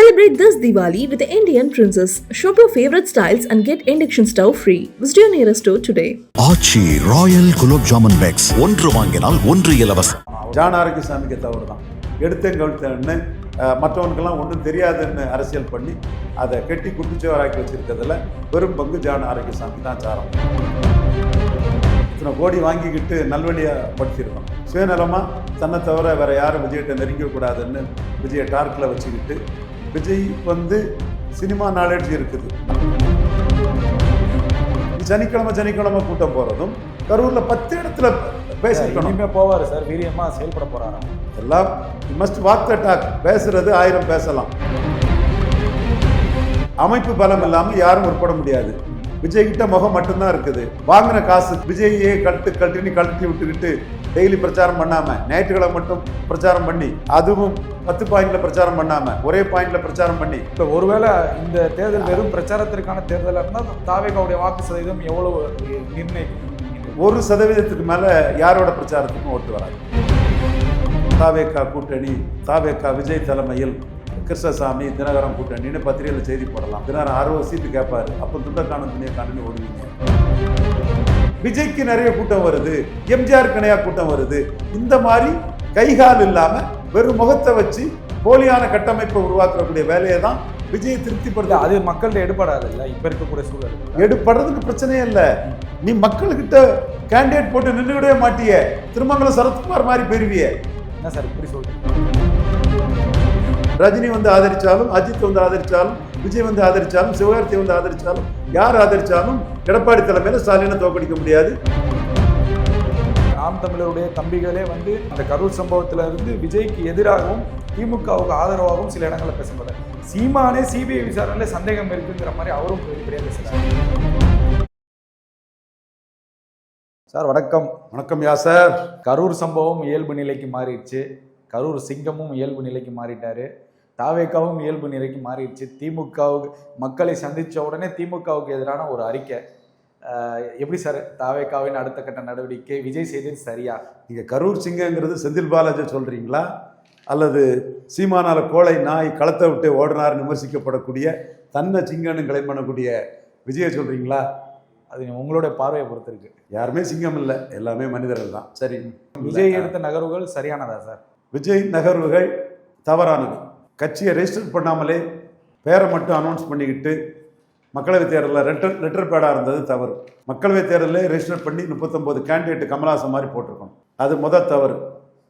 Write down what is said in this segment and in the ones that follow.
Celebrate this Diwali with the Indian Princess. Shop your favorite styles and get induction stove free. Visit your nearest store today. Aachi royal gulab jamun packs ஒன்று வாங்கினால் ஒன்று இலவசம் John ஆரோக்கியசாமிக்கு தவறு தான் எடுத்தேன் கவிழ்த்தேன்னு மற்றவனுக்கெல்லாம் ஒன்றும் தெரியாதுன்னு அரசியல் பண்ணி அதை கெட்டி குட்டிச்சுவராக்கி வச்சிருக்கிறதுல பெரும் பங்கு ஜான் ஆரோக்கியசாமி தான் சாரம் இத்தனை கோடி வாங்கிக்கிட்டு நல்வழியாக படுத்திருக்கோம் சுயநலமாக தன்னை தவிர வேற யாரும் விஜய்கிட்ட நெருங்கக்கூடாதுன்னு விஜயை டார்க்கில் வச்சுக்கிட்டு விஜய் வந்து சினிமா நாலேஜ் இருக்குது. சனிக்கிழமை சனிக்கிழமை கூட்டம் போகிறதும் கரூரில் பத்து இடத்துல பேசியிருக்கணும் இனிமே போவாரு சார் வீரியமா செயல்பட போறாராம் எல்லாம் மஸ்ட் வாக் த டாக் பேசுறது ஆயிரம் பேசலாம். அமைப்பு பலம் இல்லாம யாரும் உட்பட முடியாது. விஜய் கிட்ட முகம் மட்டும்தான் இருக்குது. வாங்கின காசு விஜய்யே கழட்டு கழட்டி கழட்டி விட்டுக்கிட்டு டெய்லி பிரச்சாரம் பண்ணாம ஞாயிற்றுக்கிழமை மட்டும் பிரச்சாரம் பண்ணி அதுவும் பத்து பாயிண்ட்ல பிரச்சாரம் பண்ணாம ஒரே பாயிண்ட்ல பிரச்சாரம் பண்ணி. இப்போ ஒருவேளை இந்த தேர்தல் வெறும் பிரச்சாரத்திற்கான தேர்தலாக இருந்தால் தாவேகாவுடைய வாக்கு சதவீதம் எவ்வளவு நிர்ணயிக்கும்? ஒரு சதவீதத்துக்கு மேல யாரோட பிரச்சாரத்துக்கும் ஓட்டு வராது. தாவேக்கா கூட்டணி தாவேக்கா விஜய் தலைமையில் கிருஷ்ணசாமி தினகரன் கூட்டணின்னு பத்திரிகையில் செய்தி போடலாம். தினகரன் அறுபது சீட்டு கேட்பாரு அப்போ துண்டக்கான துணியை காணி ஓடுவீங்க. விஜய்க்கு நிறைய கூட்டம் வருது எம்ஜிஆர் கணையா கூட்டம் வருது. இந்த மாதிரி கைகால் இல்லாம வெறும் முகத்தை வச்சு போலியான கட்டமைப்பை உருவாக்கக்கூடிய வேலையை தான் விஜயை இல்ல திருப்திப்படுத்த அது மக்கள்கிட்ட எடுபடாது இல்ல? இப்ப இருக்கக்கூடிய சூழல். எடுப்படுறதுக்கு பிரச்சனையே இல்லை. நீ மக்கள்கிட்ட கேண்டிடேட் போட்டு நின்றுவிடவே மாட்டிய. திருமங்கலம் சரத்குமார் மாதிரி பெறுவிய. என்ன சார் இப்படி சொல்றீங்க? ரஜினி வந்து ஆதரிச்சாலும் அஜித் வந்து ஆதரிச்சாலும் விஜய் வந்து ஆதரிச்சாலும் சிவகார்த்தி வந்து ஆதரிச்சாலும் யார் ஆதரிச்சாலும் எடப்பாடி தலைமையில ஸ்டாலினை தோக்கடிக்க முடியாது. நாம் தமிழருடைய தம்பிகளே வந்து அந்த கரூர் சம்பவத்துல இருந்து விஜய்க்கு எதிராகவும் திமுகவுக்கு ஆதரவாகவும் சில இடங்களில் பேசப்படுறாரு சீமானே சிபிஐ விசாரணையில சந்தேகம் இருக்குங்கிற மாதிரி அவரும் வெளிப்படையாக பேசுறாரு. சார் வணக்கம். வணக்கம் யா சார்? கரூர் சம்பவம் இயல்பு நிலைக்கு மாறிடுச்சு. கரூர் சிங்கமும் இயல்பு நிலைக்கு மாறிட்டாரு. தாவேக்காவும் இயல்பு நிலைக்கு மாறிடுச்சு. திமுகவுக்கு மக்களை சந்திச்ச உடனே திமுகவுக்கு எதிரான ஒரு அறிக்கை. எப்படி சார்? தாவேக்காவின் அடுத்த கட்ட நடவடிக்கை விஜய் செய்தது சரியா? நீங்க கரூர் சிங்கங்கிறது செந்தில் பாலாஜி சொல்றீங்களா? அல்லது சீமானால கோழை நாய் களத்தை விட்டு ஓடினார் விமர்சிக்கப்படக்கூடிய தன்னை சிங்கன்னு கிளைம் பண்ணக்கூடிய விஜய சொல்றீங்களா? அது உங்களுடைய பார்வையை பொறுத்து இருக்கு. யாருமே சிங்கம் இல்லை. எல்லாமே மனிதர்கள் தான். சரி. விஜய் எடுத்த நகர்வுகள் சரியானதா சார்? விஜய் நகர்வுகள் தவறானது. கட்சியை ரெஜிஸ்டர் பண்ணாமலே பேரை மட்டும் அனௌன்ஸ் பண்ணிக்கிட்டு மக்களவைத் தேர்தலில் லெட்டர் லெட்டர் பேடாக இருந்தது தவறு. மக்களவைத் தேர்தலில் ரெஜிஸ்டர் பண்ணி முப்பத்தொம்போது கேண்டிடேட் கமலஹாசன் மாதிரி போட்டிருக்கணும். அது முத தவறு.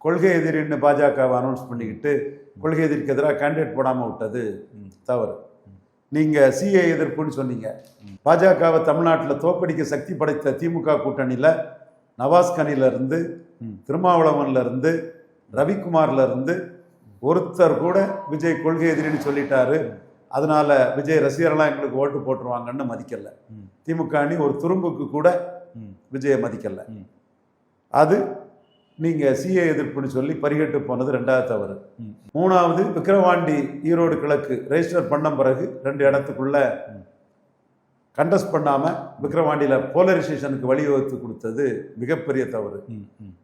கொள்கை எதிரின்னு பாஜகவை அனௌன்ஸ் பண்ணிக்கிட்டு கொள்கை எதிரிக்கு எதிராக கேண்டிடேட் போடாமல் விட்டது. தவறு. நீங்கள் சிஏ எதிர்ப்புன்னு சொன்னீங்க. பாஜகவை தமிழ்நாட்டில் தோற்கடிக்க சக்தி படைத்த திமுக கூட்டணியில் நவாஸ் கனில இருந்து திருமாவளவன்ல இருந்து ரவிக்குமார்ல இருந்து ஒருத்தர் கூட விஜய் கொள்கை எதிரின்னு சொல்லிட்டாரு அதனால விஜய் ரசிகர்களாம் எங்களுக்கு ஓட்டு போட்டுருவாங்கன்னு மதிக்கல. திமுக அணி ஒரு துரும்புக்கு கூட. விஜயை மதிக்கல ம். அது நீங்க சிஏ எதிர்ப்புன்னு சொல்லி பரிகட்டு போனது ரெண்டாவது தவறு ம். மூணாவது விக்கிரவாண்டி ஈரோடு கிழக்கு ரெஜிஸ்டர் பண்ண பிறகு ரெண்டு இடத்துக்குள்ள கண்டஸ்ட் பண்ணாம விக்கிரவாண்டியில போலரைசேஷனுக்கு வழிவகுத்து கொடுத்தது மிகப்பெரிய தவறு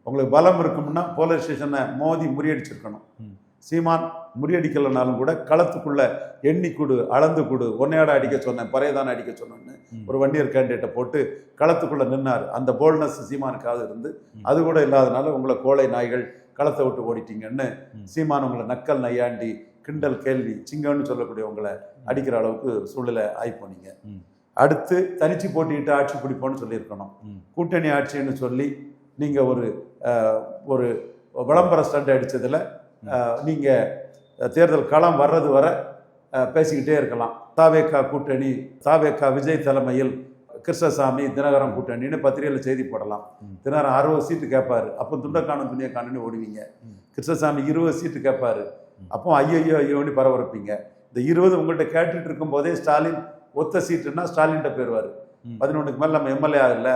உங்களுக்கு பலம் இருக்கும்னா போலரைசேஷனை மோதி முறியடிச்சிருக்கணும் ம். சீமான் முறியடிக்கலைனாலும் கூட களத்துக்குள்ள எண்ணி கொடு அளந்து கொடு ஒன்னையாட அடிக்க சொன்னேன் பறையதான அடிக்க சொன்னேன்னு. ஒரு வண்டியர் கேண்டிடேட்டை போட்டு களத்துக்குள்ள நின்னார் அந்த போல்னஸ் சீமானுக்காக இருந்து அது கூட இல்லாதனால உங்களை கோழை நாய்கள் களத்தை விட்டு ஓடிட்டீங்கன்னு. சீமான் உங்களை நக்கல் நையாண்டி கிண்டல் கேள்வி சிங்கம்னு சொல்லக்கூடிய உங்களை அடிக்கிற அளவுக்கு சூழ்நிலை ஆகி போனீங்க ம். அடுத்து தனிச்சு போட்டிட்டு ஆட்சி பிடிப்போம்னு சொல்லியிருக்கணும். கூட்டணி ஆட்சின்னு சொல்லி நீங்க ஒரு ஒரு விளம்பர ஸ்டண்ட் அடிச்சதுல அஹ், நீங்க தேர்தல் களம் வர்றது வரை பேசிக்கிட்டே இருக்கலாம். தாவேக்கா கூட்டணி தாவேக்கா விஜய் தலைமையில் கிருஷ்ணசாமி தினகரன் கூட்டணின்னு பத்திரிகையில் செய்தி போடலாம். ம். தினகரன் அறுபது சீட்டு கேட்பாரு அப்போ துண்டக்கான துணியை காணுன்னு ஓடுவீங்க. கிருஷ்ணசாமி இருபது சீட்டு கேட்பாரு அப்போ ஐயோ ஐயோன்னு பரபரப்பீங்க. இந்த இருபது உங்கள்கிட்ட கேட்டுட்டு இருக்கும் போதே ஸ்டாலின் ஒத்த சீட்டுன்னா ஸ்டாலின்கிட்ட போயிடுவார். பதினொன்றுக்கு மேலே நம்ம எம்எல்ஏ ஆகல.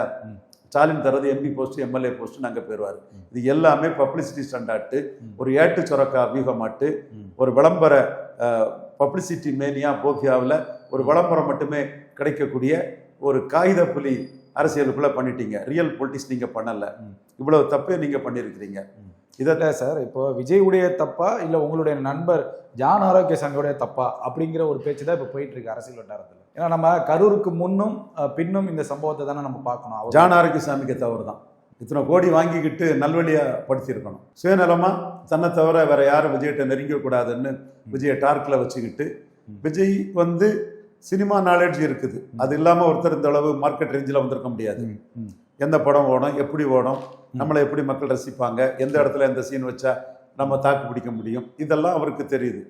ஸ்டாலின் தரது எம்பி போஸ்ட் எம்எல்ஏ போஸ்ட் அங்கே போயிடுவார் இது எல்லாமே பப்ளிசிட்டி ஸ்டண்டாட்டு ஒரு ஏட்டு சொரக்கா வியூகமாட்டு ஒரு விளம்பர பப்ளிசிட்டி மேனியா போக்கியாவில் ஒரு விளம்பரம் மட்டுமே கிடைக்கக்கூடிய ஒரு காகித புலி அரசியலுக்குள்ளே பண்ணிட்டீங்க. ரியல் பொலிட்டிக்ஸ் நீங்கள் பண்ணலை. இவ்வளோ இவ்வளவு தப்பே நீங்கள் பண்ணியிருக்கிறீங்க ம். சார் இப்போ விஜயுடைய தப்பா இல்லை உங்களுடைய நண்பர் ஜான் ஆரோக்கிய சங்கோடைய தப்பா அப்படிங்கிற ஒரு பேச்சு தான் இப்போ போயிட்டு இருக்கு அரசியல் வட்டாரத்தில். ஏன்னா நம்ம கரூருக்கு முன்னும் பின்னும் இந்த சம்பவத்தை தானே நம்ம பார்க்கணும். ஜான் ஆரோக்கியசாமிக்கு தவறு தான். இத்தனை கோடி வாங்கிக்கிட்டு நல்வழியா படுத்தியிருக்கணும் சுயநலமா தன்னை தவிர வேற யாரும் விஜய்கிட்ட நெருங்க கூடாதுன்னு விஜயை டார்க்ல வச்சுக்கிட்டு விஜய் வந்து சினிமா நாலேஜ் இருக்குது. அது இல்லாம ஒருத்தர் இந்த அளவு மார்க்கெட் ரேஞ்சில் வந்திருக்க முடியாது. எந்த படம் ஓடும் எப்படி ஓடும் நம்மளை எப்படி மக்கள் ரசிப்பாங்க எந்த இடத்துல எந்த சீன் வச்சா நம்ம தாக்கு பிடிக்க முடியும் இதெல்லாம் அவருக்கு தெரியுது.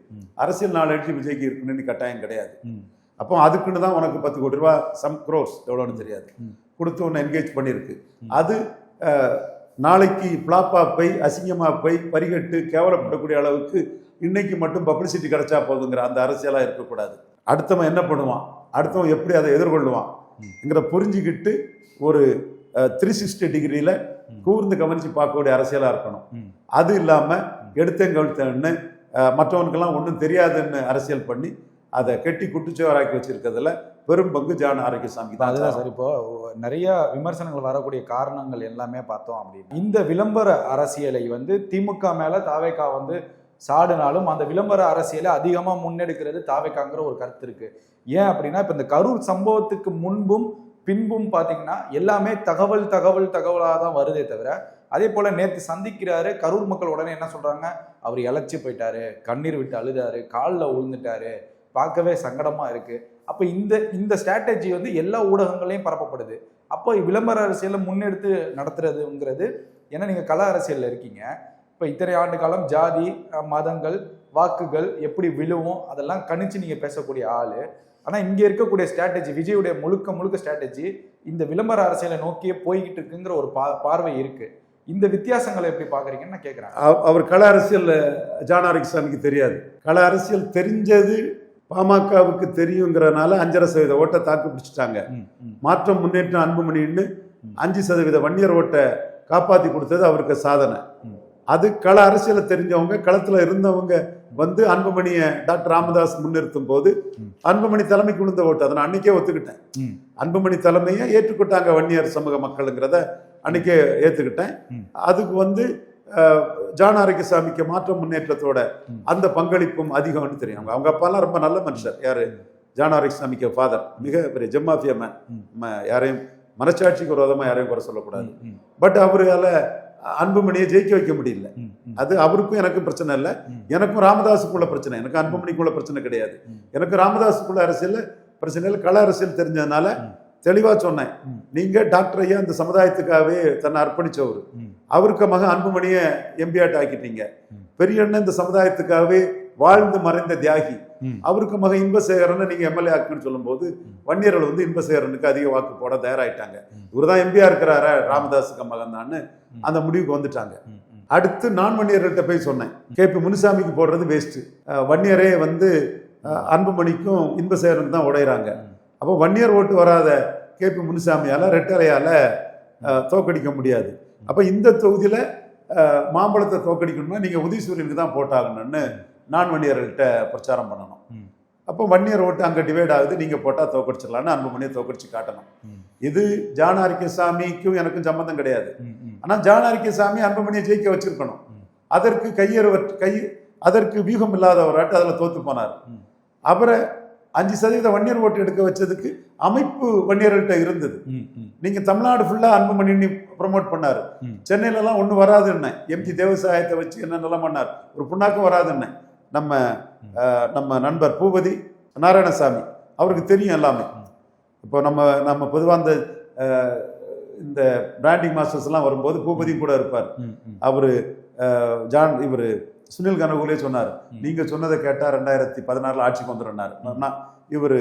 அரசியல் நாலேஜ் விஜய்க்கு இருக்குன்னு கட்டாயம் கிடையாது. அப்போ அதுக்குன்னு தான் உனக்கு பத்து கோடி ரூபா சம் க்ரோஸ் எவ்வளோன்னு தெரியாது. கொடுத்து உன்னை என்கேஜ் பண்ணியிருக்கு அது நாளைக்கு ஃப்ளாப்பாக போய் அசிங்கமாக போய் பரிகட்டு கேவலப்படக்கூடிய அளவுக்கு இன்னைக்கு மட்டும் பப்ளிசிட்டி கிடைச்சா போதுங்கிற அந்த அரசியலாக இருக்கக்கூடாது. அடுத்தவன் என்ன பண்ணுவான்? அடுத்தவன் எப்படி அதை எதிர்கொள்ளுவான்ங்கிற புரிஞ்சுக்கிட்டு ஒரு த்ரீ சிக்ஸ்டி டிகிரியில் கூர்ந்து கவனித்து பார்க்கக்கூடிய அரசியலாக இருக்கணும். அது இல்லாமல் எடுத்தேன் கழுத்தேன்னு அஹ், மற்றவனுக்கெல்லாம் ஒன்றும் தெரியாதுன்னு அரசியல் பண்ணி அதை கெட்டி குட்டுச்சுவராக்கி வச்சிருக்கிறதுல பெரும் பங்கு ஜான் ஆரோக்கியசாமி இப்ப அதுதான் சார். இப்போ நிறைய விமர்சனங்கள் வரக்கூடிய காரணங்கள் எல்லாமே பார்த்தோம் அப்படின்னு இந்த விளம்பர அரசியலை வந்து திமுக மேல தாவேக்கா வந்து சாடினாலும் அந்த விளம்பர அரசியலை அதிகமா முன்னெடுக்கிறது தாவேக்காங்கிற ஒரு கருத்து இருக்கு. ஏன் அப்படின்னா இப்ப இந்த கரூர் சம்பவத்துக்கு முன்பும் பின்பும் பாத்தீங்கன்னா எல்லாமே தகவல் தகவல் தகவலாக தான் வருதே தவிர அதே போல நேத்து சந்திக்கிறாரு கரூர் மக்கள் உடனே என்ன சொல்றாங்க? அவர் இழைச்சி போயிட்டாரு கண்ணீர் விட்டு அழுதாரு காலில் விழுந்துட்டாரு பார்க்கவே சங்கடமா இருக்கு. அப்போ இந்த இந்த ஸ்ட்ராட்டஜி வந்து எல்லா ஊடகங்களையும் பரப்பப்படுது. அப்போ விளம்பர அரசியலை முன்னெடுத்து நடத்துறதுங்கிறது ஏன்னா நீங்கள் கள அரசியலில் இருக்கீங்க. இப்போ இத்தனை ஆண்டு காலம் ஜாதி மதங்கள் வாக்குகள் எப்படி விழுவும் அதெல்லாம் கணிச்சு நீங்கள் பேசக்கூடிய ஆள். ஆனால் இங்கே இருக்கக்கூடிய ஸ்ட்ராட்டஜி விஜயுடைய முழுக்க முழுக்க ஸ்ட்ராட்டஜி இந்த விளம்பர அரசியலை நோக்கியே போய்கிட்டு இருக்குங்கிற ஒரு பா பார்வை இருக்கு. இந்த வித்தியாசங்களை எப்படி பார்க்குறீங்கன்னு நான் கேட்குறேன் அவர் கள அரசியல் ஜான் தெரியாது. கள அரசியல் தெரிஞ்சது பாமகவுக்கு தெரியுங்கிறனால அஞ்சரை சதவீத ஓட்டை தாக்கு பிடிச்சிட்டாங்க மாற்றம் முன்னேற்றம் அன்புமணின்னு அஞ்சு சதவீத வன்னியர் ஓட்டை காப்பாத்தி கொடுத்தது அவருக்கு சாதனை. அது கள அரசியலை தெரிஞ்சவங்க களத்துல இருந்தவங்க வந்து அன்புமணியை டாக்டர் ராமதாஸ் முன்னிறுத்தும் போது. அன்புமணி தலைமைக்கு விழுந்த ஓட்டு அதை நான் அன்னைக்கே ஒத்துக்கிட்டேன். அன்புமணி தலைமையை ஏற்றுக்கொண்டாங்க வன்னியர் சமூக மக்களுங்கிறத அன்னைக்கே ஏத்துக்கிட்டேன் ம். அதுக்கு வந்து ஜான் ஆரோக்கியசாமிக்கு மாற்றம் முன்னேற்றத்தோட. அந்த பங்களிப்பும் அதிகம்னு தெரியும். அவங்க- அவங்க அப்பாலாம் ரொம்ப நல்ல மனுஷர். யாரு? ஜான் ஆரோக்கியசாமிக்கு ஃபாதர் மிக பெரிய ஜெம்மாஃபியா மேன் யாரையும் மனசாட்சிக்கு விரோதமா யாரையும் குறை சொல்லக்கூடாது. பட் அவரால அன்புமணியை ஜெயிக்க வைக்க முடியல. அது அவருக்கும் எனக்கும் பிரச்சனை இல்லை. எனக்கும் ராமதாஸுக்குள்ள பிரச்சனை. எனக்கு அன்புமணிக்குள்ள பிரச்சனை கிடையாது. எனக்கு ராமதாஸுக்குள்ள அரசியல் பிரச்சனை இல்லை கள அரசியல் தெரிஞ்சதுனால தெளிவாக தெளிவா சொன்னேன். நீங்கள் நீங்க டாக்டர் ஐயா இந்த சமுதாயத்துக்காகவே தன்னை அர்ப்பணித்தவர் அவருக்கு மக அன்புமணியை எம்பியாட் ஆக்கிட்டீங்க. பெரிய அண்ணன் இந்த சமுதாயத்துக்காகவே வாழ்ந்து மறைந்த தியாகி. அவருக்கு மக இன்பசேகரன் நீங்க எம்எல்ஏ ஆக்குன்னு சொல்லும்போது வன்னியர்கள் வந்து இன்பசேகரனுக்கு அதிக வாக்கு போட தயாராயிட்டாங்க. ம். இவர்தான் எம்பியா இருக்கிறாரா? ராமதாஸுக்கு மகன் தான் அந்த முடிவுக்கு வந்துட்டாங்க. அடுத்து நான் வன்னியர்கள்ட்ட போய் சொன்னேன். கேபி முனுசாமிக்கு போடுறது வேஸ்ட் வன்னியரே வந்து அன்புமணிக்கும் இன்பசேகரனுக்கு தான் உடையிறாங்க. அப்போ வன்னியர் ஓட்டு வராத கேபி முனுசாமியால ரெட்டரையால தோக்கடிக்க முடியாது அப்போ இந்த தொகுதியில மாம்பழத்தை தோக்கடிக்கணும்னா நீங்க உதயசூரியனுக்கு தான் போட்டாகணும்னு நான் வன்னியர்கள்ட்ட பிரச்சாரம் பண்ணணும். அப்போ வன்னியர் ஓட்டு அங்கே டிவைட் ஆகுது நீங்க போட்டா தோக்கடிச்சிடலாம்னு அன்புமணியை தோக்கடிச்சு காட்டணும். இது ஜான் ஆரோக்கியசாமிக்கும் எனக்கும் சம்பந்தம் கிடையாது ம், ம். ஆனா ஜான் ஆரோக்கியசாமி அன்புமணியை ஜெயிக்க வச்சிருக்கணும். அதற்கு கையேறு கை அதற்கு வியூகம் இல்லாதவராட்டு அதுல தோத்து போனார். அவரை அஞ்சு சதவீத வன்னியர் ஓட்டு எடுக்க வச்சதுக்கு அமைப்பு வன்னியர்கள்ட்ட இருந்தது. நீங்க தமிழ்நாடு ஃபுல்லா அன்புமணி ப்ரொமோட் பண்ணாரு. சென்னையில எல்லாம் ஒண்ணு வராதுன்னு. எம்ஜி தேவசாயத்தை வச்சு என்னென்னலாம் பண்ணார். ஒரு புண்ணாக்கும் வராதுன்னு. நம்ம நம்ம நண்பர் பூபதி நாராயணசாமி. அவருக்கு தெரியும் எல்லாமே. இப்போ நம்ம நம்ம பொதுவாக அந்த இந்த பிராண்டிங் மாஸ்டர்ஸ் எல்லாம் வரும்போது பூபதியும் கூட இருப்பார். அவரு ஜான் இவர் சுனில் கனகுலே சொன்னார். நீங்க சொன்னதை கேட்டா ரெண்டாயிரத்தி பதினாறுல ஆட்சிக்கு வந்துடுறாரு இவர்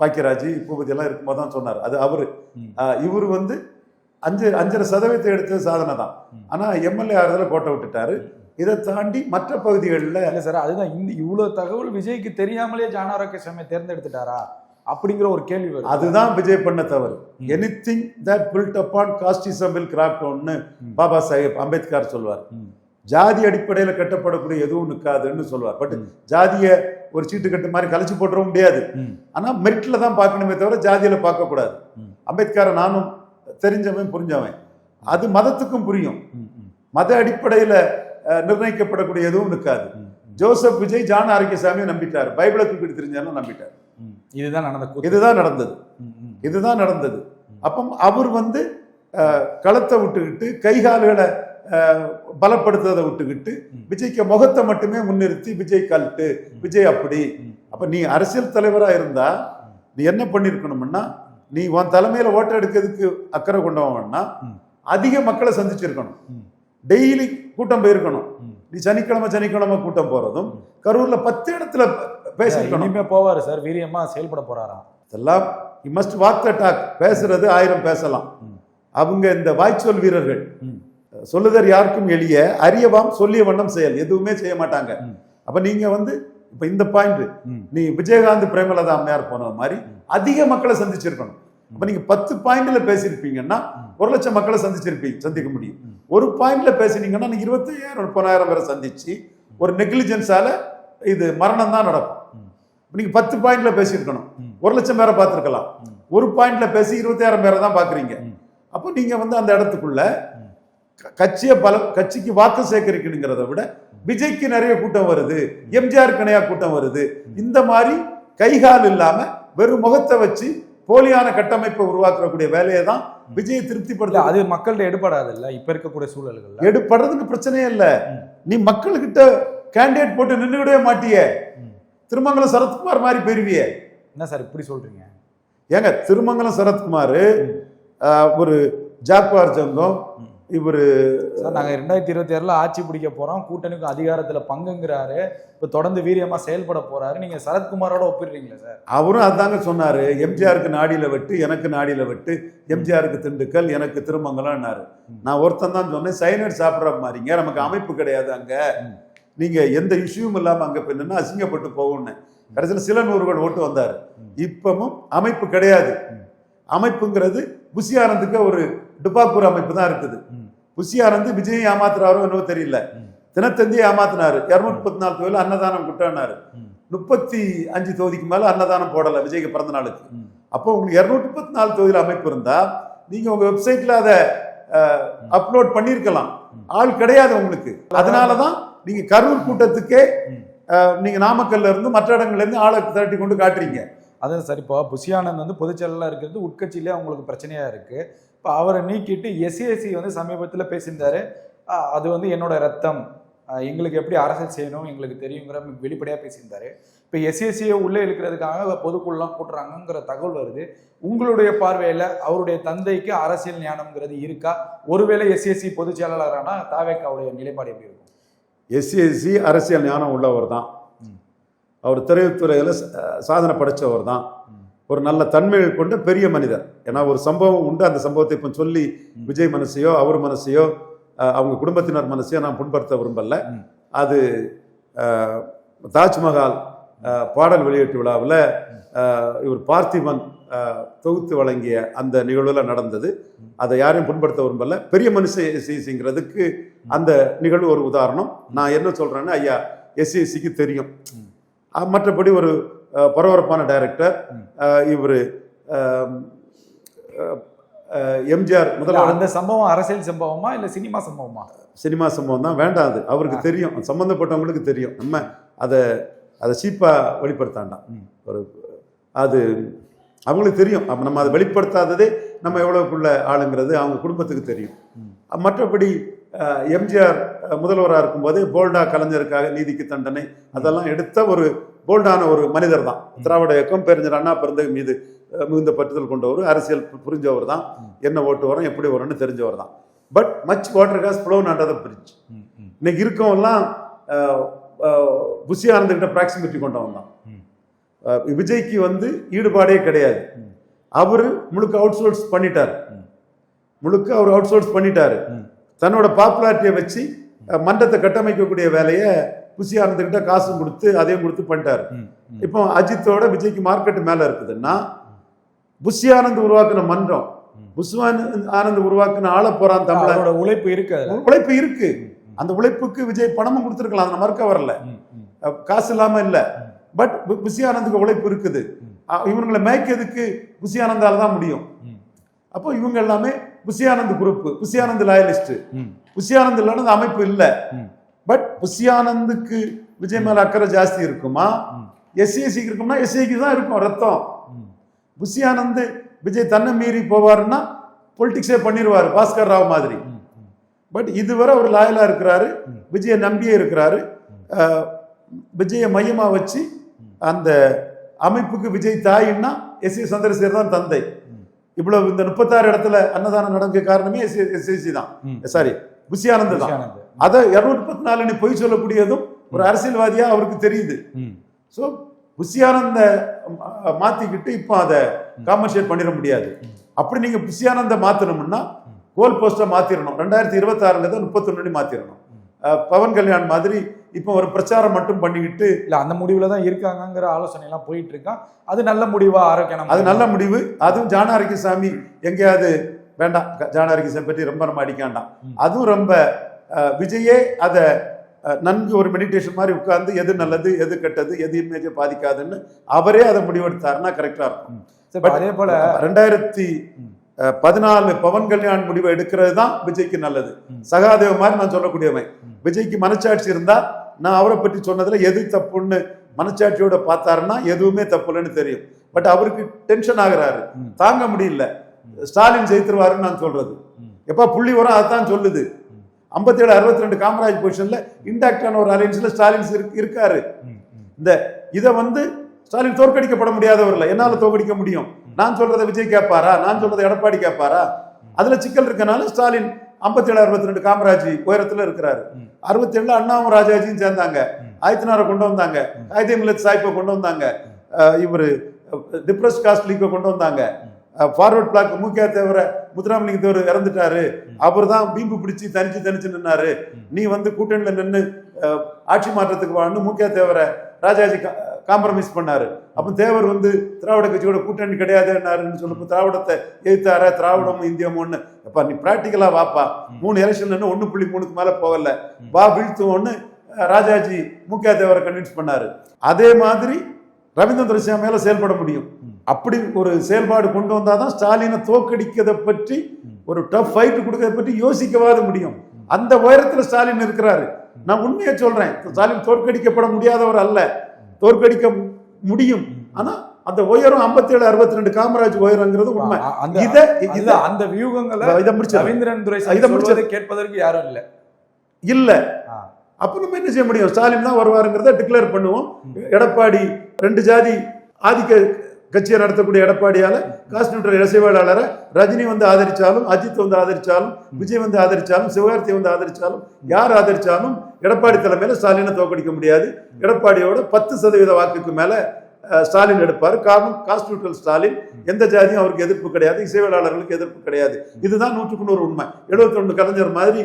பாக்கியராஜ் பூபதி எல்லாம் இருக்கும்போது தான் சொன்னார் அது அவரு. இவர் வந்து அஞ்சு அஞ்சரை சதவீதத்தை எடுத்த சாதனை தான். ஆனா எம்எல்ஏ ஆறுதல கோட்டை விட்டுட்டாரு இதை தாண்டி மற்ற பகுதிகளில் இல்ல சார் அதுதான் இந்த இவ்வளவு தகவல் விஜய்க்கு தெரியாமலே ஜானாரோக்கிய சாமியை தேர்ந்தெடுத்துட்டாரா அப்படிங்கிற ஒரு கேள்வி வருது அதுதான் விஜய் பண்ண தவறு. Anything that built upon casteism will கிராக்டவுன்னு ம். பாபா சாஹேப் அம்பேத்கர் சொல்வார். ஜாதி அடிப்படையில் கட்டப்படக்கூடிய எதுவும் நிற்காதுன்னு சொல்வார் பட். ஜாதிய ஒரு சீட்டு கட்டு மாதிரி கழிச்சு போட்டுறவும் முடியாது ம். ஆனா மெரிட்ல தான் பார்க்கணுமே தவிர ஜாதியில பார்க்க கூடாது ம். அம்பேத்கரை நானும் தெரிஞ்சவன் புரிஞ்சவன் அது மதத்துக்கும் புரியும். மத அடிப்படையில் நிர்ணயிக்கப்படக்கூடிய எதுவும் இருக்காது ஜோசப் விஜய் ஜான் ஆரோக்கியசாமியை நம்பிட்டார் பைபிளை தூக்கிட்டு தெரிஞ்சாலும் நம்பிட்டார். இதுதான் நடந்த கூத்து. இதுதான் நடந்தது. இதுதான் நடந்தது அப்போ அவர் வந்து களத்தை விட்டுக்கிட்டு கைகால்களை பலப்படுத்துறதை விட்டுக்கிட்டு விஜய்க்கு முகத்தை மட்டுமே முன்னிறுத்தி விஜய் கல்ட்டு விஜய் அப்படி. அப்ப நீ அரசியல் தலைவரா இருந்தா நீ என்ன பண்ணிருக்கணும்னா நீ உன் தலைமையில ஓட்டு எடுக்கிறதுக்கு அக்கறை கொண்டவன்னா அதிக மக்களை சந்திச்சிருக்கணும். டெய்லி கூட்டம் போயிருக்கணும். நீ சனிக்கிழமை சனிக்கிழமை கூட்டம் போறதும் கரூர்ல பத்து இடத்துல பேசிருக்கணும் இனிமே போவாரு சார் வீரியமா செயல்பட போறாராம். இதெல்லாம் மஸ்ட் வாக் த டாக் பேசுறது ஆயிரம் பேசலாம். அவங்க இந்த வாய்ச்சொல் வீரர்கள். சொல்லுதர் யாருக்கும் எளிய அரியவாம் சொல்லிய வண்ணம் செயல். எதுவுமே செய்ய மாட்டாங்க. அப்ப நீங்க வந்து இப்ப இந்த பாயிண்ட். நீ விஜயகாந்த் பிரேமலதா அம்மையார் போன மாதிரி அதிக மக்களை சந்திச்சிருக்கணும். அப்ப நீங்க பத்து பாயிண்ட்ல பேசியிருப்பீங்கன்னா ஒரு லட்சம் மக்களை சந்திச்சிருப்பீங்க சந்திக்க முடியும். ஒரு பாயிண்ட்ல பேசினீங்கன்னா நீங்க இருபத்தையாயிரம் முப்பதாயிரம் பேரை சந்திச்சு ஒரு நெக்லிஜென்ஸால இது மரணம் தான் நடக்கும். நீங்க பத்து பாயிண்ட்ல பேசியிருக்கணும். ஒரு லட்சம் பேரை பார்த்திருக்கலாம். ஒரு பாயிண்ட்ல பேசி இருபத்தாயிரம் பேரை தான் பாக்குறீங்க அப்போ நீங்க வந்து அந்த இடத்துக்குள்ள கட்சியை பல கட்சிக்கு வாக்கு சேகரிக்கணுங்கிறத விட விஜய்க்கு நிறைய கூட்டம் வருது எம்ஜிஆர் கணையா கூட்டம் வருது. இந்த மாதிரி கைகால் இல்லாம வெறும் முகத்தை வச்சு போலியான கட்டமைப்பை உருவாக்கக்கூடிய வேலையை தான் விஜயை திருப்திப்படுத்த அது மக்கள்கிட்ட எடுபடாது இல்ல? இப்ப இருக்கக்கூடிய சூழல்கள்ல. எடுப்படுறதுக்கு பிரச்சனையே இல்ல. நீ மக்கள்கிட்ட கேண்டிடேட் போட்டு நின்றுவிடவே மாட்டியே. திருமங்கலம் சரத்குமார் மாதிரி பெறுவியே என்ன சார் இப்படி சொல்றீங்க? ஏங்க திருமங்கலம் சரத்குமார் ஒரு ஜாக்வார் சங்கம் இவரு சார் நாங்க ரெண்டாயிரத்தி இருபத்தி ஆறுல ஆட்சி பிடிக்க போறோம். கூட்டணிக்கு அதிகாரத்துல பங்குங்கிறாரு. இப்ப தொடர்ந்து வீரியமா செயல்பட போறாரு. நீங்க சரத்குமாரோட ஒப்பிடுறீங்களா சார்? அவரும் அதாங்க சொன்னாரு. எம்ஜிஆருக்கு நாடியில வெட்டு எனக்கு நாடியில வெட்டு. எம்ஜிஆருக்கு திண்டுக்கல் எனக்கு திருமங்கலம்னாரு. நான் ஒருத்தன் தான் சொன்னேன் சைனட் சாப்பிட்ற மாதிரிங்க. நமக்கு அமைப்பு கிடையாது அங்க. நீங்க எந்த இஷ்யூவும் இல்லாம அங்க போய் நின்னா அசிங்கப்பட்டு போகும்னு. கடைசியில் சில நூறுகள் ஓட்டு வந்தாரு. இப்பவும் அமைப்பு கிடையாது. அமைப்புங்கிறது புஷி ஆனந்துக்கு ஒரு டுபாக்கூர் அமைப்பு தான் இருக்குது. புஷி ஆனந்த் விஜய் ஏமாத்துறாரோ என்னவோ தெரியல. தினத்தந்தி ஏமாத்தினாரு. இருநூத்தி முப்பத்தி நாலு தொழில் அன்னதானம் குட்டானாரு முப்பத்தி அஞ்சு தொகுதிக்கு மேல அன்னதானம் போடல விஜய்க்கு பிறந்த நாளுக்கு. அப்போ உங்களுக்கு இருநூத்தி முப்பத்தி நாலு தொகுதியில் அமைப்பு இருந்தா நீங்க உங்க வெப்சைட்ல அதை அப்லோட் பண்ணியிருக்கலாம். ஆள் கிடையாது உங்களுக்கு. அதனாலதான் நீங்க கரூர் கூட்டத்துக்கே அஹ், நீங்க நாமக்கல்ல இருந்து மற்ற இடங்கள்ல இருந்து ஆளை திரட்டி கொண்டு காட்டுறீங்க. அதான் சார் இப்போ புஷியானந்த் வந்து பொதுச்செயலாளர் இருக்கிறது உட்கட்சியிலே அவங்களுக்கு பிரச்சனையாக இருக்குது இப்போ அவரை நீக்கிட்டு எஸ்சிஎஸ்சி வந்து சமீபத்தில் பேசியிருந்தாரு. அது வந்து என்னோட ரத்தம். எங்களுக்கு எப்படி அரசியல் செய்யணும் எங்களுக்கு தெரியுங்கிற வெளிப்படையாக பேசியிருந்தாரு. இப்போ எஸ்சிஎஸ்சியை உள்ளே இழுக்கிறதுக்காக பொதுக்குழுலாம் கூட்டுறாங்கங்கிற தகவல் வருது. உங்களுடைய பார்வையில் அவருடைய தந்தைக்கு அரசியல் ஞானம்ங்கிறது இருக்கா? ஒருவேளை எஸ்சிஎஸ்சி பொதுச் செயலாளரானா தாவேக்காவுடைய நிலைப்பாடு எப்படி இருக்கும்? எஸ்சிஎஸ்சி அரசியல் ஞானம் உள்ளவர் தான். அவர் திரைத்துறையில் சாதனை படைச்சவர் தான். ஒரு நல்ல தன்மைகள் கொண்ட பெரிய மனிதர். ஏன்னா ஒரு சம்பவம் உண்டு. அந்த சம்பவத்தை இப்போ சொல்லி விஜய் மனசையோ அவர் மனசையோ அவங்க குடும்பத்தினர் மனசையோ நான் புண்படுத்த விரும்பல. அது தாஜ்மஹால் பாடல் வெளியீட்டு விழாவில் இவர் பார்த்திபன் தொகுத்து வழங்கிய அந்த நிகழ்வில் நடந்தது. அதை யாரையும் புண்படுத்த விரும்பல. பெரிய மனுஷ எஸ்சிஎஸ்சிங்கிறதுக்கு அந்த நிகழ்வு ஒரு உதாரணம். நான் என்ன சொல்கிறேன்னா ஐயா எஸ்சிஎஸ்சிக்கு தெரியும். மற்றபடி ஒரு பரபரப்பான டைரக்டர் இவர் எம்ஜிஆர் முதல்ல அந்த சம்பவம் அரசியல் சம்பவமா இல்லை சினிமா சம்பவமா? சினிமா சம்பவம் தான் வேண்டாம் அது. அவருக்கு தெரியும். சம்மந்தப்பட்டவங்களுக்கு தெரியும். நம்ம அதை அதை சீப்பாக வெளிப்படுத்தாண்டாம். ஒரு அது அவங்களுக்கு தெரியும். அப்போ நம்ம அதை வெளிப்படுத்தாததே நம்ம எவ்வளோக்குள்ள ஆளுங்கிறது அவங்க குடும்பத்துக்கு தெரியும். மற்றபடி எம்ஜிஆர் முதல்வராக இருக்கும்போது போல்டா கலைஞருக்காக நீதிக்கு தண்டனை. அதெல்லாம் எடுத்த ஒரு போல்டான ஒரு மனிதர் தான். திராவிட இயக்கம் பெருஞ்சர் அண்ணா பிறந்த மீது மிகுந்த பற்றுதல் கொண்டவர் அரசியல் புரிஞ்சவர் தான். என்ன ஓட்டு வரும் எப்படி வரும்னு தெரிஞ்சவர் தான். But much water has flown under the bridge இன்னைக்கு இருக்கவெல்லாம் புஷி ஆனந்துகிட்ட ப்ராக்சிமிட்டி கொண்டவன் தான். விஜய்க்கு வந்து ஈடுபாடே கிடையாது. அவர் முழுக்க அவுட் சோர்ஸ் பண்ணிட்டார். முழுக்க அவர் அவுட் சோர்ஸ் பண்ணிட்டாரு. தன்னோட பாப்புலாரிட்டியை வச்சு மன்றத்தை கட்டமைக்கக்கூடிய வேலையை புஷி ஆனந்துகிட்ட காசும் கொடுத்து அதையும் கொடுத்து பண்ணிட்டாரு. இப்போ அஜித்தோட விஜய்க்கு மார்க்கெட் மேல இருக்குதுன்னா புஷி ஆனந்த் உருவாக்குன மன்றம் புஷி ஆனந்த் உருவாக்குன ஆள போறான் தமிழ அவரோட உழைப்பு இருக்கு. உழைப்பு இருக்கு. அந்த உழைப்புக்கு விஜய் பணமும் கொடுத்துருக்கலாம் அந்த மறுக்க வரல. காசு இல்லாம இல்ல. பட் புஷி ஆனந்துக்கு உழைப்பு இருக்குது. இவங்களை மேய்க்கிறதுக்கு புஷி ஆனந்தால தான் முடியும். அப்போ இவங்க எல்லாமே புஷியானந்த் குரூப் புஷியானந்த் லாயலிஸ்ட் இல்லைன்னா அந்த அமைப்பு இல்லை. பட் புஷியானந்துக்கு விஜய் மேல அக்கறை ஜாஸ்தி இருக்குமா. எஸ்சிஎஸ்சிக்கு இருக்கும்னா எஸ்சிக்கு தான் இருக்கும் ரத்தம் ம். புஷியானந்த் விஜய் தன்னை மீறி போவாருன்னா பொலிட்டிக்ஸே பண்ணிடுவார் பாஸ்கர் ராவ் மாதிரி. பட் இதுவரை அவர் லாயலா இருக்கிறாரு. விஜயை நம்பியே இருக்கிறாரு விஜயை மையமா வச்சு அந்த அமைப்புக்கு விஜய் தாயின்னா எஸ் ஏ சந்திரசேகர் தான் தந்தை. இவ்வளவு இந்த முப்பத்தாறு இடத்துல அன்னதானம் நடக்க காரணமே எஸ் எஸ்எஸ்சி தான். சாரி புஷியானந்த் தான். அதை இருநூத்தி முப்பத்தி நாலு பொய் சொல்லக்கூடியதும் ஒரு அரசியல்வாதியா அவருக்கு தெரியுது. ஸோ புஷியானந்த மாத்திக்கிட்டு இப்போ அதை காமர்ஷியேட் பண்ணிட முடியாது. அப்படி நீங்க புஷியானந்த மாத்தணும்னா கோல் போஸ்டை மாத்திரணும். ரெண்டாயிரத்தி இருபத்தாறுல தான் முப்பத்தொன்னு மாத்திரணும். பவன் கல்யாண் மாதிரி இப்போ ஒரு பிரச்சாரம் மட்டும் பண்ணிக்கிட்டு இல்ல அந்த முடிவுல தான் இருக்காங்கங்கிற ஆலோசனை எல்லாம் போயிட்டு இருக்கான் அது நல்ல முடிவா ஆரோக்கியம் அது நல்ல முடிவு. அதுவும் ஜானாரிக்கசாமி எங்கேயாவது வேண்டாம் க- ஜானாரிக்கசாமி பற்றி ரொம்ப நம்ம அடிக்காண்டாம். அதுவும் ரொம்ப விஜயே அதை நன்கு ஒரு மெடிடேஷன் மாதிரி உட்கார்ந்து எது நல்லது எது கெட்டது எது இமேஜை பாதிக்காதுன்னு அவரே அதை முடிவெடுத்தாருன்னா கரெக்டா இருக்கும். அதே போல ரெண்டாயிரத்தி பதினாலு பவன் கல்யாண் முடிவை எடுக்கிறது தான் விஜய்க்கு நல்லது. சகாதேவ மாதிரி நான் சொல்லக்கூடியவன். விஜய்க்கு மனச்சாட்சி இருந்தா நான் அவரை பற்றி சொன்னதுல எது தப்புன்னு மனச்சாட்சியோட பார்த்தாருன்னா எதுவுமே தப்பு இல்லைன்னு தெரியும். பட் அவருக்கு டென்ஷன் ஆகுறாரு. தாங்க முடியல. ஸ்டாலின் ஜெயித்துருவாருன்னு நான் சொல்றது. எப்பா புள்ளி வரும் அதான் சொல்லுது. ஐம்பத்தி ஏழு அறுபத்தி ரெண்டு காமராஜ் பொசிஷன்ல இன்டாக்டான ஒரு அலைன்ஸ்ல ஸ்டாலின் இருக்கு- இருக்காரு. இந்த இதை வந்து ஸ்டாலின் தோற்கடிக்கப்பட முடியாதவர் இல்லை என்னால தோற்கடிக்க முடியும்? நான் சொல்றதை விஜய் கேட்பாரா? நான் சொல்றதை எடப்பாடி கேட்பாரா? அதுல சிக்கல் இருக்கனால ஸ்டாலின் ஐம்பத்தி ஏழு அறுபத்தி ரெண்டு காமராஜ் உயரத்துல இருக்கிறாரு. அறுபத்தி ஏழுல அண்ணாவும் ராஜாஜியும் சேர்ந்தாங்க. ஆயத்தினாரை கொண்டு வந்தாங்க. ம். மில்லத் சாய்ப்பை கொண்டு வந்தாங்க. இவர் இவரு டிப்ரஸ் காஸ்ட் லீக்கை கொண்டு வந்தாங்க. ஃபார்வர்ட் பிளாக் முக்கிய தேவர முத்துராமலிங்க தேவர் இறந்துட்டாரு. அவர் தான் பீம்பு பிடிச்சி தனிச்சு தனிச்சு நின்னாரு. நீ வந்து கூட்டணியில் நின்று ஆட்சி மாற்றத்துக்கு வாழ்ந்து முக்கிய தேவர ராஜாஜி காம்ப்ரமைஸ் பண்ணாரு. அப்ப தேவர் வந்து திராவிட கட்சியோட கூட்டணி கிடையாதுன்னாருன்னு சொல்லும்போது திராவிடத்தை எதிர்த்தார? திராவிடமும் இந்தியமும் ஒண்ணு அப்ப நீ பிராக்டிக்கலா வாப்பா. மூணு எலெக்ஷன் ஒண்ணு புள்ளி மூணுக்கு மேல போகல. வா வீழ்த்துவோன்னு ராஜாஜி முக்கிய தேவரை கன்வின்ஸ் பண்ணாரு. அதே மாதிரி ரவீந்திர துரைசியா மேல செயல்பட முடியும். அப்படி ஒரு செயல்பாடு கொண்டு வந்தாதான் ஸ்டாலினை தோக்கடிக்கிறதை பற்றி ஒரு டஃப் ஃபைட் கொடுக்கறத பற்றி யோசிக்கவாது முடியும். அந்த உயரத்துல ஸ்டாலின் இருக்கிறாரு. நான் உண்மையை சொல்றேன். ஸ்டாலின் தோற்கடிக்கப்பட முடியாதவர் அல்ல. தோற்கடிக்க முடியும். ஆனா அந்த உயரம் 57 ஏழு அறுபத்தி ரெண்டு காமராஜ் உயரங்கிறது உண்மை. இத இத அந்த வியூகங்களை இதை முடிச்சு ரவீந்திரன் துரை இதை முடிச்சு- சொல்வதை கேட்பதற்கு யாரும் இல்ல. இல்ல. அப்ப நம்ம என்ன செய்ய முடியும்? ஸ்டாலின் தான் வருவாருங்கிறத டிக்ளேர் பண்ணுவோம். எடப்பாடி ரெண்டு ஜாதி ஆதிக்க கட்சியை நடத்தக்கூடிய எடப்பாடியால காஸ்டியூட்டர் இசைவேளாளரை ரஜினி வந்து ஆதரிச்சாலும் அஜித் வந்து ஆதரிச்சாலும் விஜய் வந்து ஆதரிச்சாலும் சிவகார்த்தி வந்து ஆதரிச்சாலும் யார் ஆதரிச்சாலும் எடப்பாடி தலைமையில் ஸ்டாலினை தோக்கடிக்க முடியாது. எடப்பாடியோட பத்து சதவீத வாக்குக்கு மேலே ஸ்டாலின் எடுப்பார். காரணம் காஸ்டியூட்டல் ஸ்டாலின். எந்த ஜாதியும் அவருக்கு எதிர்ப்பு கிடையாது. இசைவேளாளர்களுக்கு எதிர்ப்பு கிடையாது. இதுதான் நூற்றுக்கு நூறு உண்மை. 71 கலைஞர் மாதிரி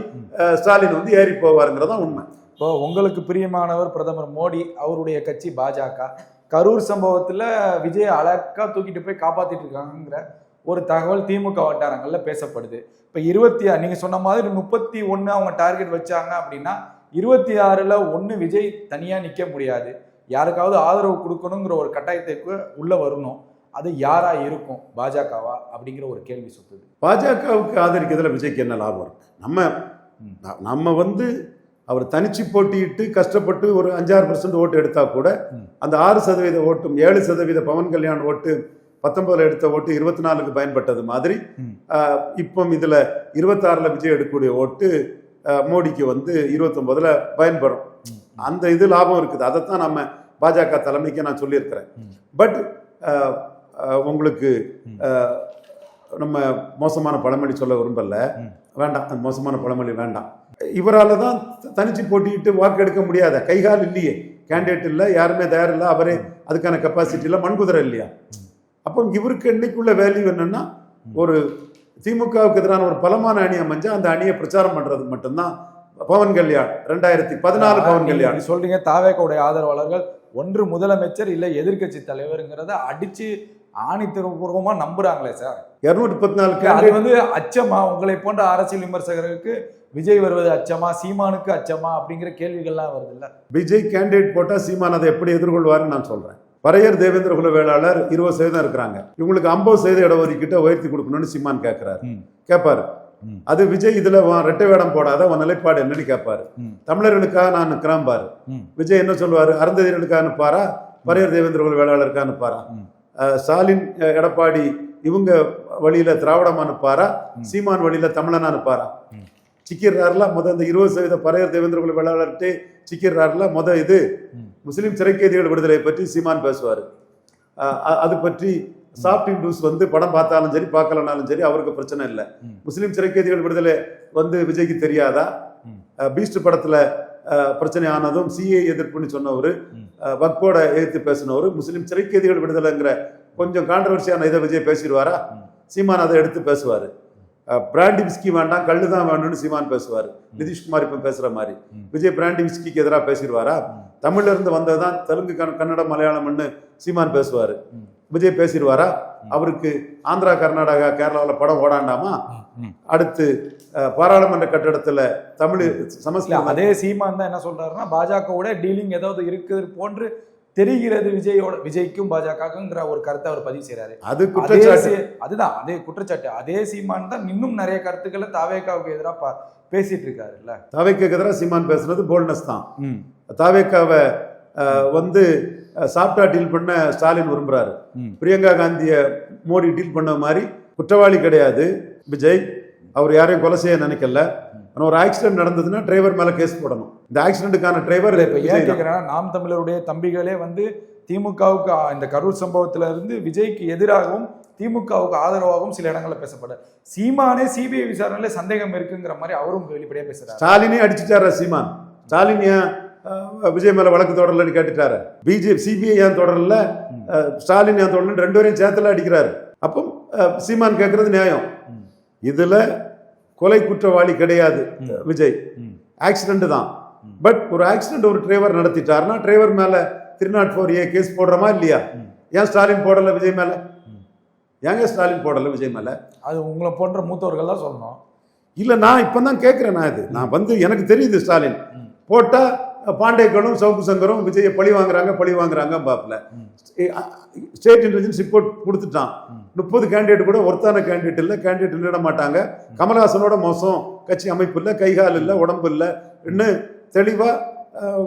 ஸ்டாலின் வந்து ஏறி போவாருங்கிறதான் உண்மை. இப்போ உங்களுக்கு பிரியமானவர் பிரதமர் மோடி அவருடைய கட்சி பாஜக. கரூர் சம்பவத்துல விஜய் அழகா தூக்கிட்டு போய் காப்பாத்திட்டு இருக்காங்கங்கிற ஒரு தகவல் திமுக வட்டாரங்கள்ல பேசப்படுது. இப்ப இருபத்தி ஆறு நீங்க சொன்ன மாதிரி முப்பத்தி ஒண்ணு அவங்க டார்கெட் வச்சாங்க அப்படின்னா இருபத்தி ஆறுல ஒண்ணு விஜய் தனியா நிக்க முடியாது. யாருக்காவது ஆதரவு கொடுக்கணுங்கிற ஒரு கட்டாயத்துக்கு உள்ள வரணும். அது யாரா இருக்கும் பாஜகவா அப்படிங்கிற ஒரு கேள்வி சுத்துது. பாஜகவுக்கு ஆதரிக்கிறதுல விஜய்க்கு என்ன லாபம் இருக்கு? நம்ம நம்ம வந்து அவர் தனிச்சு போட்டியிட்டு கஷ்டப்பட்டு ஒரு அஞ்சாறு பர்சன்ட் ஓட்டு எடுத்தா கூட. அந்த ஆறு சதவீத ஓட்டும் ஏழு சதவீத பவன் கல்யாண் ஓட்டு பத்தொன்பதுல எடுத்த ஓட்டு இருபத்தி நாலுக்கு பயன்பட்டது மாதிரி. இப்போ இதுல இருபத்தாறுல விஜய் எடுக்கக்கூடிய ஓட்டு மோடிக்கு வந்து இருபத்தொன்பதுல பயன்படும். அந்த இது லாபம் இருக்குது. அதைத்தான் நம்ம பாஜக தலைமைக்கு நான் சொல்லியிருக்கிறேன். பட் உங்களுக்கு நம்ம மோசமான பழமொழி சொல்ல விரும்பல. வேண்டாம். அந்த மோசமான பழமொழி வேண்டாம். இவரால தான் தனிச்சு போட்டியிட்டு வாக்கு எடுக்க முடியாத. கைகால் இல்லையே. கேண்டிடேட் இல்லை யாருமே தயார் இல்லை. அவரே அதுக்கான கெப்பாசிட்டி இல்லை. மண்குதிரை இல்லையா? அப்போ இவருக்கு இன்னைக்குள்ள வேல்யூ என்னன்னா ஒரு திமுகவுக்கு எதிரான ஒரு பலமான அணி அமைஞ்சா அந்த அணியை பிரச்சாரம் பண்றது மட்டும்தான். பவன் கல்யாண் ரெண்டாயிரத்தி பதினாலு பவன் கல்யாண். சொல்றீங்க தாவேக்கோடைய ஆதரவாளர்கள் ஒன்று முதலமைச்சர் இல்ல எதிர்க்கட்சி தலைவருங்கிறத அடிச்சு ஆணித்தரபூர்வமா நம்புறாங்களே சார். இருநூற்றி முப்பத்தி நாலு அது வந்து அச்சமா? உங்களை போன்ற அரசியல் விமர்சகர்களுக்கு விஜய் வருவது அச்சமா சீமானுக்கு அச்சமா அப்படிங்கிற கேள்விகள்லாம் வருது இல்ல விஜய் கேண்டிடேட் போட்டா சீமான் அதை எப்படி எதிர்கொள்வாருன்னு நான் சொல்றேன். பறையர் தேவேந்திர குல வேளாளர் இருபது சதவீதம் இருக்கிறாங்க. இவங்களுக்கு ஐம்பது சதவீத இடஒதுக்கீட்டை உயர்த்தி கொடுக்கணும்னு சீமான் கேட்கிறாரு. கேட்பாரு. அது விஜய் இதுல ரெட்டை வேடம் போடாத உன் நிலைப்பாடு என்னன்னு கேட்பாரு. தமிழர்களுக்காக நான் நிற்கிறேன் பாரு. விஜய் என்ன சொல்லுவாரு? அருந்ததியர்களுக்காக நிற்பாரா? பறையர் தேவேந்திர குல வேளாளருக்காக நிற்பாரா? ஸ்டாலின் எடப்பாடி இவங்க வழியில திராவிடமா நிற்பாரா? சீமான் வழியில தமிழனா நிற்பாரா. சிக்கிடுறாருல முத இந்த இருபது சதவீத பறையர் தேவேந்திர குல வேளாளர்கிட்ட சிக்கிடுறாருல முத இது. முஸ்லிம் சிறைக்கைதிகள் விடுதலை பற்றி சீமான் பேசுவார் அது பற்றி சாஃப்ட் இண்டூஸ் வந்து படம் பார்த்தாலும் சரி பார்க்கலனாலும் சரி அவருக்கு பிரச்சனை இல்லை. முஸ்லிம் சிறைக்கைதிகள் விடுதலை வந்து விஜய்க்கு தெரியாதா பீஸ்ட் படத்துல பிரச்சனை ஆனதும் சிஏ எதிர்ப்புன்னு சொன்னவர். வக்போட எதிர்த்து பேசினவர் முஸ்லிம் சிறைக்கைதிகள் விடுதலைங்கிற கொஞ்சம் கான்ட்ரவர்சியான இதை விஜய் பேசிடுவாரா. சீமான் அதை எடுத்து பேசுவார் பிராண்டி விஸ்கி வேண்டாம் கல்லு தான் வேணும்னு சீமான் பேசுவார். நிதிஷ்குமார் இப்போ பேசுற மாதிரி. விஜய் பிராண்டி விஸ்கிக்கு எதிராக பேசிடுவாரா? தமிழ்ல இருந்து வந்ததுதான் தெலுங்கு கன் கன்னடம் மலையாளம்னு சீமான் பேசுவார். விஜய் பேசிடுவாரா? அவருக்கு ஆந்திரா கர்நாடகா கேரளாவில் படம் ஓடாண்டாமா. அடுத்து பாராளுமன்ற கட்டடத்துல தமிழ் சமஸ்கிருதம் அதே சீமான் தான் என்ன சொல்றாருன்னா பாஜகவோட டீலிங் ஏதாவது இருக்குது போன்று தெரிகிறது விஜயோட விஜய்க்கும் பாஜகங்கிற ஒரு கருத்தை அவர் பதிவு செய்றாரு. அது குற்றச்சாட்டு. அதுதான் அதே குற்றச்சாட்டு. அதே சீமான் தான் இன்னும் நிறைய கருத்துக்களை தாவேக்காவுக்கு எதிராக பேசிட்டு இருக்காருல்ல. தாவேக்கு எதிராக சீமான் பேசுனது போல்னஸ் தான். தாவேக்காவை வந்து சாஃப்டா டீல் பண்ண ஸ்டாலின் விரும்புறாரு. பிரியங்கா காந்திய மோடி டீல் பண்ண மாதிரி குற்றவாளி கிடையாது. விஜய் அவர் யாரையும் கொலை செய்ய நினைக்கல. ஆனா ஒரு ஆக்சிடென்ட் நடந்ததுன்னா டிரைவர் மேல கேஸ் போடணும். இந்த ஆக்சிடென்ட்டுக்கான டிரைவர் இப்ப ஏன் கேக்குறேன்னா நாம் தமிழருடைய தம்பிகளே வந்து திமுகவுக்கு இந்த கரூர் சம்பவத்துல இருந்து விஜய்க்கு எதிராகவும் திமுகவுக்கு ஆதரவாகவும் சில இடங்கள்ல பேசப்பட. சீமானே சிபிஐ விசாரணையில சந்தேகம் இருக்குங்கிற மாதிரி அவரும் வெளிப்படையா பேசுறாரு. ஸ்டாலினே அடிச்சுட்டாரா சீமான்? ஸ்டாலின் ஏன் விஜய் மேல வழக்கு தொடரலன்னு கேட்டுட்டாரு? பிஜேபி சிபிஐ ஏன் தொடரல? ஸ்டாலின் ஏன் தொடரல ரெண்டு பேரையும் சேர்த்துல அடிக்கிறாரு. அப்போ சீமான் கேட்கறது நியாயம். இதுல கொலை குற்றவாளி கிடையாது. விஜய். ஆக்சிடென்ட் தான். பட் ஒரு ஆக்சிடென்ட் ஒரு டிரைவர் நடத்திட்டாருன்னா டிரைவர் மேல three nought four A case போடுறோமா இல்லையா. ஏன் ஸ்டாலின் போடல விஜய் மேல. ஏங்க ஸ்டாலின் போடல விஜய் மேல அது உங்களை போன்ற மூத்தவர்கள் தான் சொல்லணும் இல்ல நான் இப்பதான் கேட்கிறேன் நான் இது நான் வந்து எனக்கு தெரியுது ஸ்டாலின் ம். போட்டா பாண்டேக்களும் சவுக்கு சங்கரும் விஜயை பழி வாங்குறாங்க பழி வாங்குறாங்க பாப்புல. ஸ்டேட் இன்டெலிஜென்ஸ் ரிப்போர்ட் கொடுத்துட்டான். முப்பது கேண்டிடேட் கூட ஒருத்தான கேண்டிடேட் இல்லை கேண்டிடேட் நிட மாட்டாங்க கமல்ஹாசனோட மோசம். கட்சி அமைப்பு இல்லை கைகால் இல்லை உடம்பு இல்லை. இன்னும் தெளிவா அஹ்,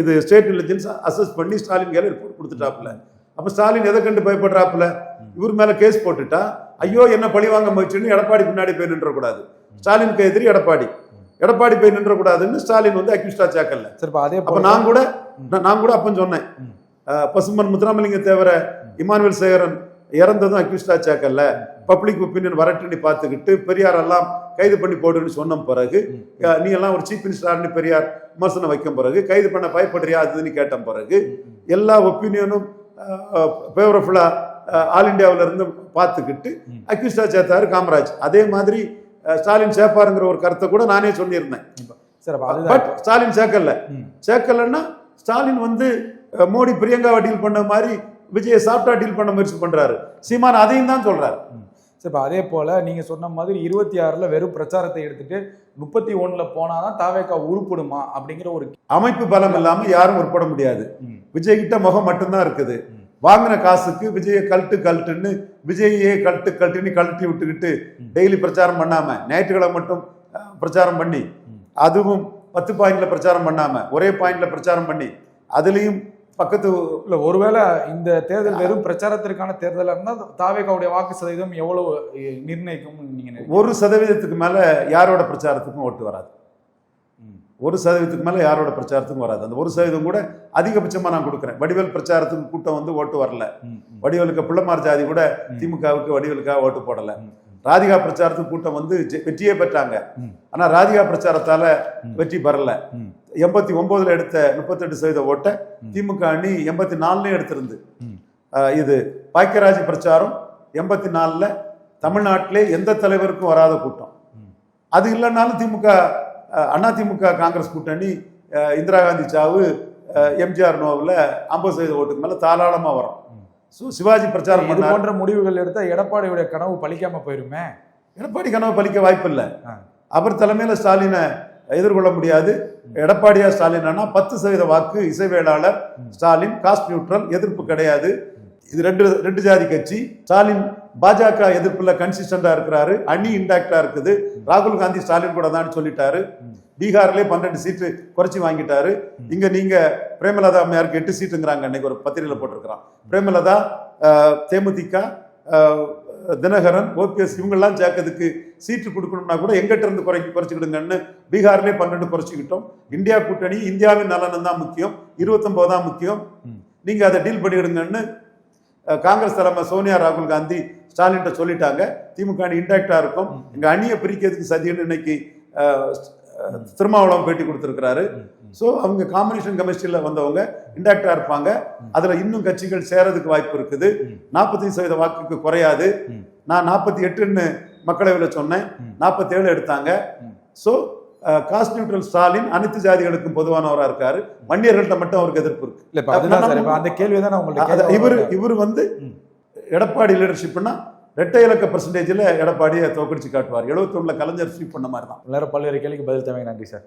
இது ஸ்டேட் இன்டெலிஜென்ஸ் அசஸ் பண்ணி ஸ்டாலின் கையில ரிப்போர்ட் கொடுத்துட்டாப்புல. அப்ப ஸ்டாலின் எதை கண்டு பயப்படுறாப்புல? இவர் மேல கேஸ் போட்டுட்டா ஐயோ என்ன பழி வாங்க முயற்சின்னு எடப்பாடி பின்னாடி போய் நின்றக்கூடாது. ஸ்டாலினுக்கு எதிரி எடப்பாடி. எடப்பாடி போய் நின்றக்கூடாதுன்னு ஸ்டாலின் வந்து அக்யூஸ்டா சேர்க்கல. சரி அதே அப்ப நான் கூட நான் கூட அப்ப சொன்னேன். பசும்பன் முத்துராமலிங்க தேவர இமானுவேல் சேகரன் இறந்ததும் அக்யூஸ்டா சேர்க்கல பப்ளிக் ஒப்பீனியன் வரட்டுன்னு பார்த்துக்கிட்டு பெரியார் எல்லாம் கைது பண்ணி போடுன்னு சொன்ன பிறகு நீ எல்லாம் ஒரு சீஃப் மினிஸ்டர்னு பெரியார் விமர்சனம் வைக்கும் பிறகு கைது பண்ண பயப்படுறியா அதுன்னு கேட்ட பிறகு எல்லா ஒப்பீனியனும் ஃபேவரபுல்லா ஆல் இந்தியாவுல இருந்து பார்த்துக்கிட்டு. அக்யூஸ்டா சேர்த்தாரு காமராஜ். அதே மாதிரி ஸ்டாலின் சேர்ப்பாருங்கிற ஒரு கருத்தை கூட நானே சொல்லியிருந்தேன். பட் ஸ்டாலின் சேர்க்கல. சேர்க்கலன்னா ஸ்டாலின் வந்து மோடி பிரியங்காவை டீல் பண்ண மாதிரி விஜயை சாப்பிட்டா டீல் பண்ண முயற்சி பண்றாரு சீமான் அதையும் தான் சொல்றாரு சரி இப்ப அதே போல நீங்க சொன்ன மாதிரி இருபத்தி ஆறுல வெறும் பிரச்சாரத்தை எடுத்துட்டு முப்பத்தி ஒண்ணுல போனாதான் தாவேக்கா உருப்படுமா அப்படிங்கிற ஒரு அமைப்பு பலம் இல்லாம யாரும் உட்பட முடியாது ம். விஜய் கிட்ட முகம் மட்டும்தான் இருக்குது. வாங்கின காசுக்கு விஜயை கழட்டு கழட்டுன்னு விஜயே கழட்டு கழட்டுன்னு கழட்டி விட்டுக்கிட்டு. டெய்லி பிரச்சாரம் பண்ணாம ஞாயிற்றுக்கிழமை மட்டும் பிரச்சாரம் பண்ணி. அதுவும் பத்து பாயிண்ட்ல பிரச்சாரம் பண்ணாம ஒரே பாயிண்ட்ல பிரச்சாரம் பண்ணி அதுலயும் பக்கத்து இல்ல ஒருவேளை இந்த தேர்தல் வெறும் பிரச்சாரத்திற்கான தேர்தலா இருந்தா தாவேக்காவுடைய வாக்கு சதவீதம் எவ்வளவு எ, நிர்ணயிக்கும் நீங்க நினைக்கிறீங்க? ஒரு சதவீதத்துக்கு மேல யாரோட பிரச்சாரத்துக்கும் ஓட்டு வராது. ஒரு சதவீதத்துக்கு மேல யாரோட பிரச்சாரத்துக்கும் வராது. அந்த ஒரு சதவீதம் கூட அதிகபட்சமா நான் கொடுக்குறேன். வடிவேல் பிரச்சாரத்துக்கு கூட்டம் வந்து ஓட்டு வரல. வடிவேலுக்கு பிள்ளைமார் ஜாதி கூட. திமுகவுக்கு வடிவேலுக்காக ஓட்டு போடல. ராதிகா பிரச்சாரத்துக்கு கூட்டம் வந்து வெற்றியே பெற்றாங்க ம். ஆனா ராதிகா பிரச்சாரத்தால. வெற்றி பெறல. எண்பத்தி ஒன்பதுல எடுத்த முப்பத்தெட்டு சதவீத ஓட்டை. திமுக அணி எண்பத்தி நாலுலயும் எடுத்திருந்து இது பாக்கியராஜ் பிரச்சாரம் எண்பத்தி நாலுல தமிழ்நாட்டிலே எந்த தலைவருக்கும் வராத கூட்டம். அது இல்லைன்னாலும் திமுக அஹ், அண்ணா திமுக காங்கிரஸ் கூட்டணி இந்திரா காந்தி சாவு எம்ஜிஆர் நோவில் ஐம்பது சதவீத ஓட்டுக்கு மேல தாராளமா வரும். ஸோ சிவாஜி பிரச்சாரம் இது போன்ற முடிவுகள் எடுத்தா எடப்பாடியுடைய கனவு பலிக்காம போயிருமே? எடப்பாடி கனவு பலிக்க வாய்ப்பில்லை. ஆ. அவர் தலைமையில ஸ்டாலினை எதிர்கொள்ள முடியாது. எடப்பாடியார் ஸ்டாலின் பத்து சதவீத வாக்கு இசைவேளாளர் ஸ்டாலின் காஸ்ட் நியூட்ரல் எதிர்ப்பு கிடையாது. இது ரெண்டு ரெண்டு ஜாதி கட்சி. ஸ்டாலின் பாஜக எதிர்ப்புல கன்சிஸ்டண்டா இருக்கிறாரு. அணி இன்டாக்டா இருக்குது. ராகுல் காந்தி ஸ்டாலின் கூட தான் சொல்லிட்டாரு. பீகார்லயே பன்னெண்டு சீட்டு குறைச்சி வாங்கிட்டாரு. இங்க நீங்க பிரேமலதா அம்மையாருக்கு எட்டு சீட்டுங்கிறாங்க அன்னைக்கு ஒரு பத்திரிகையில போட்டிருக்கிறான். பிரேமலதா தேமுதிக தினகரன் ஓபிஎஸ் இவங்கெல்லாம் சேர்க்கறதுக்கு சீட்டு கொடுக்கணும்னா கூட எங்கிட்ட இருந்து குறை குறைச்சிக்கிடுங்கன்னு பீகார்லயே பன்னெண்டு குறைச்சிக்கிட்டோம். இந்தியா கூட்டணி இந்தியாவின் நலனும் தான் முக்கியம். இருபத்தொன்பது தான் முக்கியம். ம். நீங்க அதை டீல் பண்ணிடுங்கன்னு அஹ், காங்கிரஸ் தலைமை சோனியா ராகுல் காந்தி ஸ்டாலின்ட்ட சொல்லிட்டாங்க. திமுக அணி இன்டாக்டா இருக்கும். எங்க அணியை பிரிக்கிறதுக்கு சதின்னு இன்னைக்கு திருமாவளவன் பேட்டி கொடுத்திருக்கிறாரு. ஸோ அவங்க காம்பினேஷன் கெமிஸ்ட்ரியில் வந்தவங்க இன்டாக்டா இருப்பாங்க. அதுல இன்னும் கட்சிகள் சேரதுக்கு வாய்ப்பு இருக்குது. நாற்பத்தி சதவீத வாக்குக்கு குறையாது. நான் நாற்பத்தி எட்டுன்னு மக்களவையில் சொன்னேன். நாற்பத்தேழு எடுத்தாங்க. ஸோ காஸ்ட் நியூட்ரல் ஸ்டாலின் அனைத்து ஜாதிகளுக்கும் பொதுவானவராக இருக்காரு. வன்னியர்கள்ட்ட மட்டும் அவருக்கு எதிர்ப்பு இருக்கு. அந்த கேள்வி தான் இவர். இவர் வந்து. எடப்பாடி லீடர்ஷிப்னா ரெட்டை இலக்க பர்சன்டேஜில் எடப்பாடியை தோக்கடிச்சு காட்டுவார். 71 கலைஞர் ஸ்வீப் பண்ண மாதிரி தான். எல்லாரும் பல்வேறு கேள்விக்கு பதில் தேவைங்க நன்றி சார்.